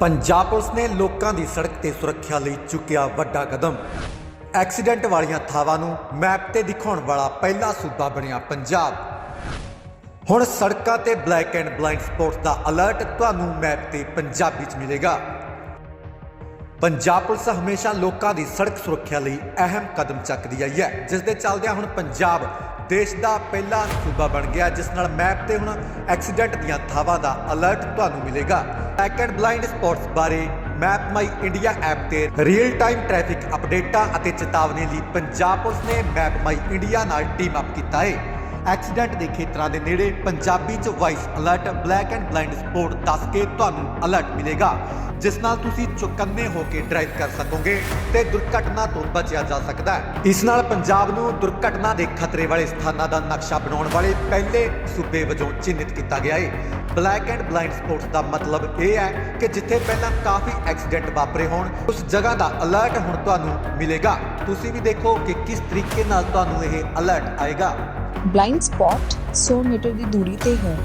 Punjab police ਨੇ ਲੋਕਾਂ ਦੀ ਸੜਕ ਤੇ ਸੁਰੱਖਿਆ ਲਈ ਚੁੱਕਿਆ ਵੱਡਾ ਕਦਮ। ਐਕਸੀਡੈਂਟ ਵਾਲੀਆਂ ਥਾਵਾਂ ਨੂੰ ਮੈਪ ਤੇ ਦਿਖਾਉਣ ਵਾਲਾ ਪਹਿਲਾ ਸੂਬਾ ਬਣਿਆ ਪੰਜਾਬ। ਹੁਣ ਸੜਕਾਂ ਤੇ ਬਲੈਕ ਐਂਡ ਬਲਾਈਂਡ ਸਪੌਟਸ ਦਾ ਅਲਰਟ ਤੁਹਾਨੂੰ ਮੈਪ ਤੇ ਪੰਜਾਬੀ 'ਚ ਮਿਲੇਗਾ। ਪੰਜਾਬ ਪੁਲਿਸ ਹਮੇਸ਼ਾ ਲੋਕਾਂ ਦੀ ਸੜਕ ਸੁਰੱਖਿਆ ਲਈ ਅਹਿਮ ਕਦਮ ਚੱਕਦੀ ਆਈ ਹੈ। ਜਿਸ ਦੇ ਚੱਲਦਿਆਂ ਹੁਣ ਪੰਜਾਬ ਦੇਸ਼ ਦਾ ਪਹਿਲਾ ਸੂਬਾ ਬਣ ਗਿਆ, ਜਿਸ ਨਾਲ ਮੈਪ ਤੇ ਹੁਣ ਐਕਸੀਡੈਂਟ ਦੀਆਂ ਥਾਵਾਂ ਦਾ ਅਲਰਟ ਤੁਹਾਨੂੰ ਮਿਲੇਗਾ। ਬਲੈਕ ਐਂਡ ਬਲਾਈਂਡ ਸਪੌਟਸ ਬਾਰੇ ਮੈਪ ਮਾਈ ਇੰਡੀਆ ਐਪ ਤੇ ਰੀਅਲ ਟਾਈਮ ਟ੍ਰੈਫਿਕ ਅਪਡੇਟਾਂ ਅਤੇ ਚੇਤਾਵਨੀ ਲਈ ਪੰਜਾਬ ਪੁਲਿਸ ਨੇ ਮੈਪ ਮਾਈ ਇੰਡੀਆ ਨਾਲ ਟੀਮ ਅਪ ਕੀਤਾ ਹੈ ਐਕਸੀਡੈਂਟ ਦੇ ਖੇਤਰਾਂ ਦੇ ਨੇੜੇ ਪੰਜਾਬੀ ਚ voice alert black and blind sport ਦੱਸ ਕੇ ਤੁਹਾਨੂੰ ਅਲਰਟ ਮਿਲੇਗਾ, ਜਿਸ ਨਾਲ ਤੁਸੀਂ ਚੁਕੰਨੇ ਹੋ ਕੇ ਡਰਾਈਵ ਕਰ ਸਕੋਗੇ ਤੇ ਦੁਰਘਟਨਾ ਤੋਂ ਬਚਿਆ ਜਾ ਸਕਦਾ ਹੈ। ਇਸ ਨਾਲ ਪੰਜਾਬ ਨੂੰ ਦੁਰਘਟਨਾ ਦੇ ਖਤਰੇ ਵਾਲੇ ਸਥਾਨਾਂ ਦਾ ਨਕਸ਼ਾ ਬਣਾਉਣ ਵਾਲੇ ਪਹਿਲੇ ਸੂਬੇ ਵਜੋਂ ਚਿੰਨ੍ਹਿਤ ਕੀਤਾ ਗਿਆ ਹੈ ਬਲੈਕ ਐਂਡ ਬਲਾਈਂਡ ਸਪੋਰਟਸ ਦਾ ਮਤਲਬ ਇਹ ਹੈ ਕਿ ਜਿੱਥੇ ਪਹਿਲਾਂ ਕਾਫੀ ਐਕਸੀਡੈਂਟ ਵਾਪਰੇ ਹੋਣ, ਉਸ ਜਗ੍ਹਾ ਦਾ ਅਲਰਟ ਹੁਣ ਤੁਹਾਨੂੰ ਮਿਲੇਗਾ। ਤੁਸੀਂ ਵੀ ਦੇਖੋ ਕਿ ਕਿਸ ਤਰੀਕੇ ਨਾਲ ਤੁਹਾਨੂੰ ਇਹ ਅਲਰਟ ਆਏਗਾ। ਬਲਾਈਂਡ ਸਪੌਟ 100 ਮੀਟਰ ਦੀ ਦੂਰੀ ਤੇ ਹੈ।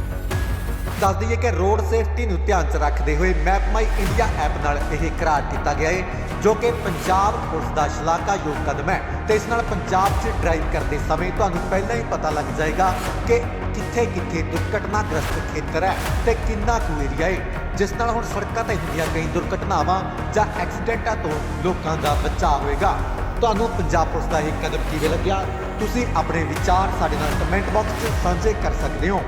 ਦੱਸ ਦਈਏ ਕਿ ਰੋਡ ਸੇਫਟੀ ਨੂੰ ਧਿਆਨ 'ਚ ਰੱਖਦੇ ਹੋਏ ਮੈਪ ਮਾਈ ਇੰਡੀਆ ਐਪ ਨਾਲ ਇਹ ਕਰਾਰ ਕੀਤਾ ਗਿਆ ਹੈ ਜੋ ਕਿ ਪੰਜਾਬ ਪੁਲਿਸ ਦਾ ਸ਼ਲਾਘਾਯੋਗ ਕਦਮ ਹੈ ਤੇ ਇਸ ਨਾਲ ਪੰਜਾਬ 'ਚ ਡਰਾਈਵ ਕਰਦੇ ਸਮੇਂ ਤੁਹਾਨੂੰ ਪਹਿਲਾਂ ਹੀ ਪਤਾ ਲੱਗ ਜਾਏਗਾ ਕਿ ਕਿੱਥੇ ਕਿੱਥੇ ਦੁਰਘਟਨਾਗ੍ਰਸਤ ਖੇਤਰ ਹੈ ਤੇ ਕਿੰਨਾ ਕੁ ਏਰੀਆ ਹੈ ਜਿਸ ਨਾਲ ਹੁਣ ਸੜਕਾਂ ਤੇ ਹੁੰਦੀਆਂ ਕਈ ਦੁਰਘਟਨਾਵਾਂ ਜਾਂ ਐਕਸੀਡੈਂਟਾਂ ਤੋਂ ਲੋਕਾਂ ਦਾ ਬਚਾਅ ਹੋਏਗਾ। ਤੁਹਾਨੂੰ ਪੰਜਾਬ ਪੁਲਿਸ ਦਾ ਇਹ ਕਦਮ ਕਿਵੇਂ ਲੱਗਿਆ। ਤੁਸੀਂ ਆਪਣੇ ਵਿਚਾਰ ਸਾਡੇ ਨਾਲ ਕਮੈਂਟ ਬਾਕਸ 'ਚ ਸਾਂਝੇ ਕਰ ਸਕਦੇ ਹੋ।